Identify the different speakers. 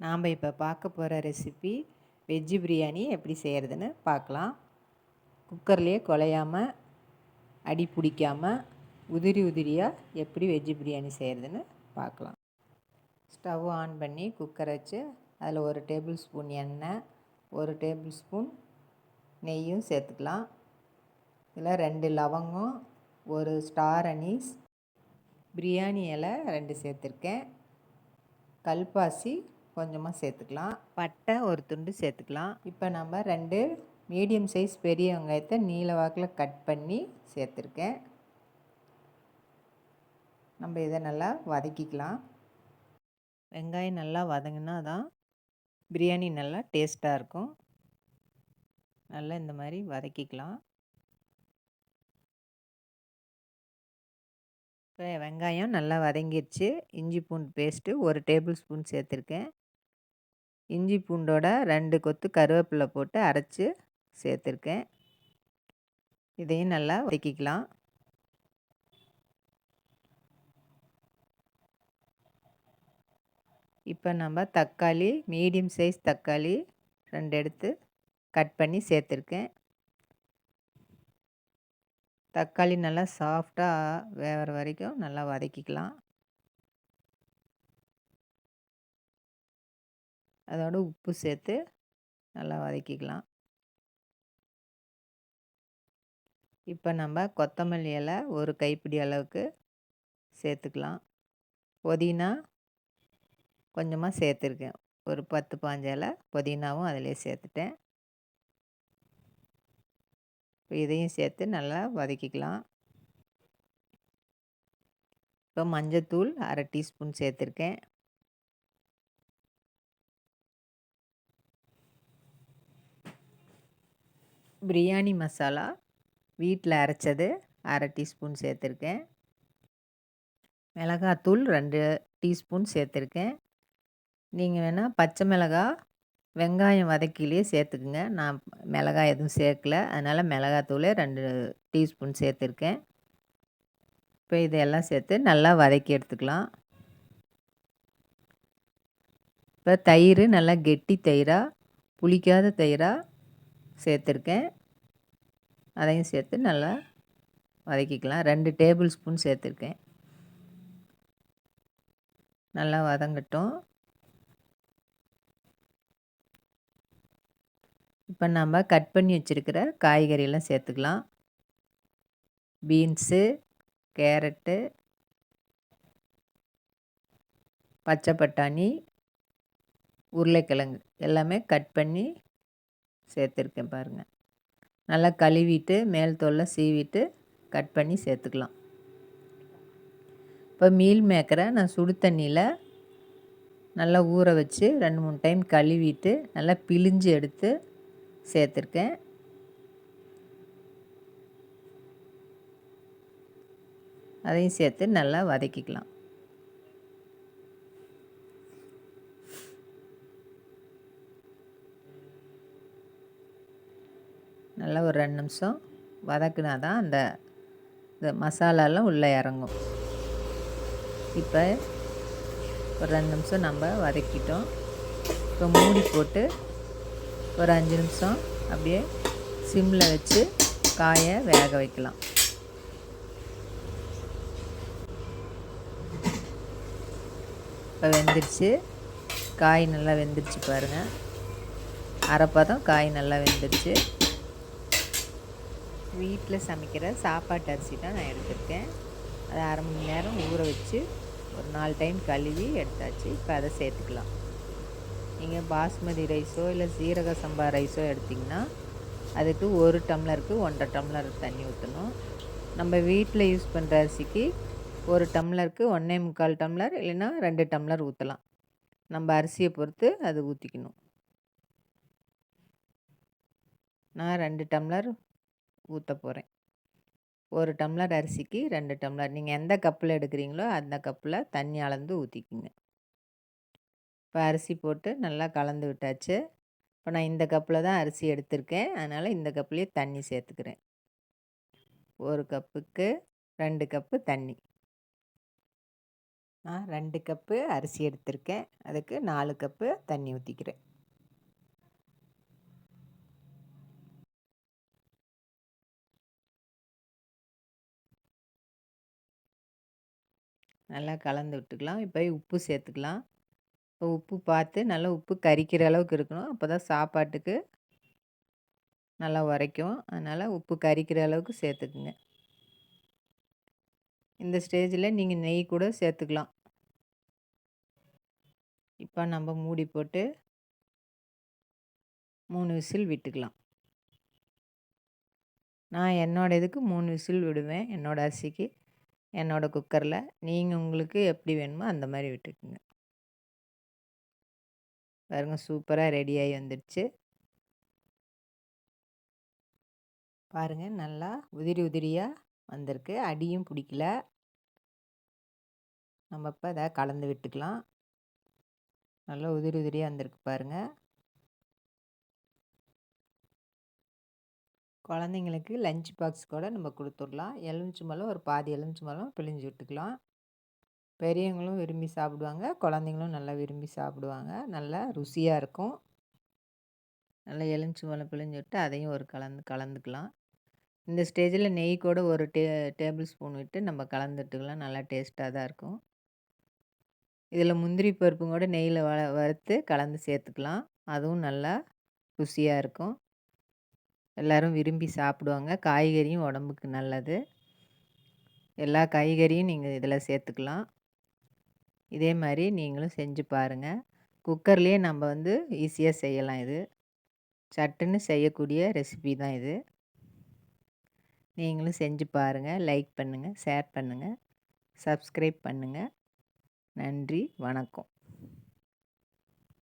Speaker 1: நாம் இப்போ பார்க்க போகிற ரெசிபி வெஜ்ஜு பிரியாணி எப்படி செய்கிறதுன்னு பார்க்கலாம். குக்கர்லேயே குலையாமல் அடி பிடிக்காமல் உதிரி உதிரியாக எப்படி வெஜ்ஜு பிரியாணி செய்கிறதுன்னு பார்க்கலாம். ஸ்டவ் ஆன் பண்ணி குக்கரை வச்சு அதில் ஒரு டேபிள் ஸ்பூன் எண்ணெய் ஒரு டேபிள் ஸ்பூன் நெய்யும் சேர்த்துக்கலாம். இதில் ரெண்டு லவங்கம் ஒரு ஸ்டார் அனீஸ் பிரியாணி இலை ரெண்டு சேர்த்துருக்கேன். கல்பாசி கொஞ்சமாக சேர்த்துக்கலாம். பட்டை ஒரு துண்டு சேர்த்துக்கலாம். இப்போ நம்ம ரெண்டு மீடியம் சைஸ் பெரிய வெங்காயத்தை நீல வாக்கில் கட் பண்ணி சேர்த்துருக்கேன். நம்ம இதை நல்லா வதக்கிக்கலாம். வெங்காயம் நல்லா வதங்கினா தான் பிரியாணி நல்லா டேஸ்ட்டாக இருக்கும். நல்லா இந்த மாதிரி வதக்கிக்கலாம். இப்போ வெங்காயம் நல்லா வதங்கிடுச்சு இஞ்சி பூண்டு பேஸ்ட்டு ஒரு டேபிள் ஸ்பூன் சேர்த்துருக்கேன். இஞ்சி பூண்டோட ரெண்டு கொத்து கருவேப்பிலை போட்டு அரைச்சி சேர்த்துருக்கேன். இதையும் நல்லா வதக்கிக்கலாம். இப்போ நம்ம தக்காளி மீடியம் சைஸ் தக்காளி ரெண்டு எடுத்து கட் பண்ணி சேர்த்துருக்கேன். தக்காளி நல்லா சாஃப்டாக வேகிற வரைக்கும் நல்லா வதக்கிக்கலாம். அதோட உப்பு சேர்த்து நல்லா வதக்கிக்கலாம். இப்போ நம்ம கொத்தமல்லி இலை ஒரு கைப்பிடி அளவுக்கு சேர்த்துக்கலாம். புதினா கொஞ்சமாக சேர்த்துருக்கேன். ஒரு பத்து பாஞ்சு இலை புதினாவும் அதிலே சேர்த்துட்டேன். இப்போ இதையும் சேர்த்து நல்லா வதக்கிக்கலாம். இப்போ மஞ்சத்தூள் அரை டீஸ்பூன் சேர்த்துருக்கேன். பிரியாணி மசாலா வீட்டில் அரைச்சது அரை டீஸ்பூன் சேர்த்துருக்கேன். மிளகாத்தூள் ரெண்டு டீஸ்பூன் சேர்த்துருக்கேன். நீங்கள் வேணால் பச்சை மிளகா வெங்காயம் வதக்கிலேயே சேர்த்துக்குங்க. நான் மிளகாய் எதுவும் சேர்க்கல. அதனால் மிளகாத்தூளே ரெண்டு டீஸ்பூன் சேர்த்துருக்கேன். இப்போ இதையெல்லாம் சேர்த்து நல்லா வதக்கி எடுத்துக்கலாம். இப்போ தயிர் நல்லா கெட்டி தயிராக புளிக்காத தயிராக சேர்த்துருக்கேன். அதையும் சேர்த்து நல்லா வதக்கிக்கலாம். ரெண்டு டேபிள் ஸ்பூன் சேர்த்துருக்கேன். நல்லா வதங்கட்டும். இப்போ நம்ம கட் பண்ணி வச்சுருக்கிற காய்கறியெல்லாம் சேர்த்துக்கலாம். பீன்ஸு கேரட்டு பச்சை பட்டாணி உருளைக்கிழங்கு எல்லாமே கட் பண்ணி சேர்த்துருக்கேன் பாருங்கள் நல்லா கழுவிட்டு மேல் தோலை சீவிட்டு கட் பண்ணி சேர்த்துக்கலாம். இப்போ மீல் மேக்கரை நான் சுடு தண்ணியில் நல்லா ஊற வச்சு ரெண்டு மூணு டைம் கழுவிட்டு நல்லா பிழிஞ்சு எடுத்து சேர்த்துருக்கேன். அதையும் சேர்த்து நல்லா வதக்கிக்கலாம். நல்லா ஒரு ரெண்டு நிமிஷம் வதக்குனா தான் அந்த இந்த மசாலாலாம் உள்ளே இறங்கும். இப்போ ஒரு ரெண்டு நிமிஷம் நம்ம வதக்கிட்டோம். இப்போ மூடி போட்டு ஒரு அஞ்சு நிமிஷம் அப்படியே சிம்மில் வச்சு காயை வேக வைக்கலாம். இப்போ வெந்துருச்சு. காய் நல்லா வெந்துருச்சு பாருங்கள் அரைப்பதம் காய் நல்லா வெந்துருச்சு. வீட்டில் சமைக்கிற சாப்பாட்டு அரிசி தான் நான் எடுத்திருக்கேன். அதை அரை மணி நேரம் ஊற வச்சு ஒரு நாலு டைம் கழுவி எடுத்தாச்சு. இப்போ அதை சேர்த்துக்கலாம். நீங்கள் பாஸ்மதி ரைஸோ இல்லை சீரக சம்பா ரைஸோ எடுத்திங்கன்னா அதுக்கு ஒரு டம்ளருக்கு ஒன்றரை டம்ளர் தண்ணி ஊற்றணும். நம்ம வீட்டில் யூஸ் பண்ணுற அரிசிக்கு ஒரு டம்ளருக்கு ஒன்றே முக்கால் டம்ளர் இல்லைன்னா ரெண்டு டம்ளர் ஊற்றலாம். நம்ம அரிசியை பொறுத்து அது ஊற்றிக்கணும். நான் ரெண்டு டம்ளர் ஊற்ற போகிறேன் ஒரு டம்ளர் அரிசிக்கு ரெண்டு டம்ளர். நீங்கள் எந்த கப்பில் எடுக்கிறீங்களோ அந்த கப்பில் தண்ணி அளந்து ஊற்றிக்கிங்க இப்போ அரிசி போட்டு நல்லா கலந்து விட்டாச்சு. இப்போ நான் இந்த கப்பில் தான் அரிசி எடுத்திருக்கேன். அதனால் இந்த கப்புலேயே தண்ணி சேர்த்துக்கிறேன். ஒரு கப்புக்கு ரெண்டு கப்பு தண்ணி. நான் ரெண்டு கப்பு அரிசி எடுத்திருக்கேன். அதுக்கு நாலு கப்பு தண்ணி ஊற்றிக்கிறேன் நல்லா கலந்து விட்டுக்கலாம். இப்போ உப்பு சேர்த்துக்கலாம். இப்போ உப்பு பார்த்து நல்லா உப்பு கரிக்கிற அளவுக்கு இருக்கணும். அப்போ தான் சாப்பாட்டுக்கு நல்லா உரைக்கும். அதனால் உப்பு கரிக்கிற அளவுக்கு சேர்த்துக்குங்க. இந்த ஸ்டேஜில் நீங்கள் நெய் கூட சேர்த்துக்கலாம். இப்போ நம்ம மூடி போட்டு மூணு விசில் விட்டுக்கலாம். நான் என்னோடய இதுக்கு மூணு விசில் விடுவேன். என்னோடய அரிசிக்கு. என்னோடய குக்கரில். நீங்கள் உங்களுக்கு எப்படி வேணுமோ அந்த மாதிரி விட்டுக்குங்க. பாருங்கள் சூப்பராக ரெடியாகி வந்துடுச்சு. பாருங்கள் நல்லா உதிரி உதிரியாக வந்திருக்கு. அடியும் பிடிக்கல. நம்ம இப்போ அதை கலந்து விட்டுக்கலாம். நல்லா உதிரி உதிரியாக வந்திருக்கு பாருங்கள் குழந்தைங்களுக்கு லஞ்ச் பாக்ஸ் கூட நம்ம கொடுத்துடலாம். எலுமிச்சி மலம் ஒரு பாதி எலுமிச்சி மலம் பிழிஞ்சு விட்டுக்கலாம். பெரியவங்களும் விரும்பி சாப்பிடுவாங்க. குழந்தைங்களும் நல்லா விரும்பி சாப்பிடுவாங்க. நல்லா ருசியாக இருக்கும். நல்லா எலுமிச்சி மலம் பிழிஞ்சு விட்டு அதையும் ஒரு கலந்து கலந்துக்கலாம். இந்த ஸ்டேஜில் நெய் கூட ஒரு டே டேபிள் ஸ்பூன் விட்டு நம்ம கலந்துட்டுக்கலாம். நல்லா டேஸ்ட்டாக தான் இருக்கும். இதில் முந்திரி பருப்பும் கூட நெய்யில் வ வறுத்து கலந்து சேர்த்துக்கலாம். அதுவும் நல்லா ருசியாக இருக்கும். எல்லோரும் விரும்பி சாப்பிடுவாங்க. காய்கறியும் உடம்புக்கு நல்லது. எல்லா காய்கறியும் நீங்கள் இதில் சேர்த்துக்கலாம். இதே மாதிரி நீங்களும் செஞ்சு பாருங்கள் குக்கர்லேயே நம்ம வந்து ஈஸியாக செய்யலாம் இது. சட்டுன்னு செய்யக்கூடிய ரெசிபி தான் இது. நீங்களும் செஞ்சு பாருங்கள் லைக் பண்ணுங்கள் ஷேர் பண்ணுங்கள் சப்ஸ்கிரைப் பண்ணுங்கள் நன்றி. வணக்கம்.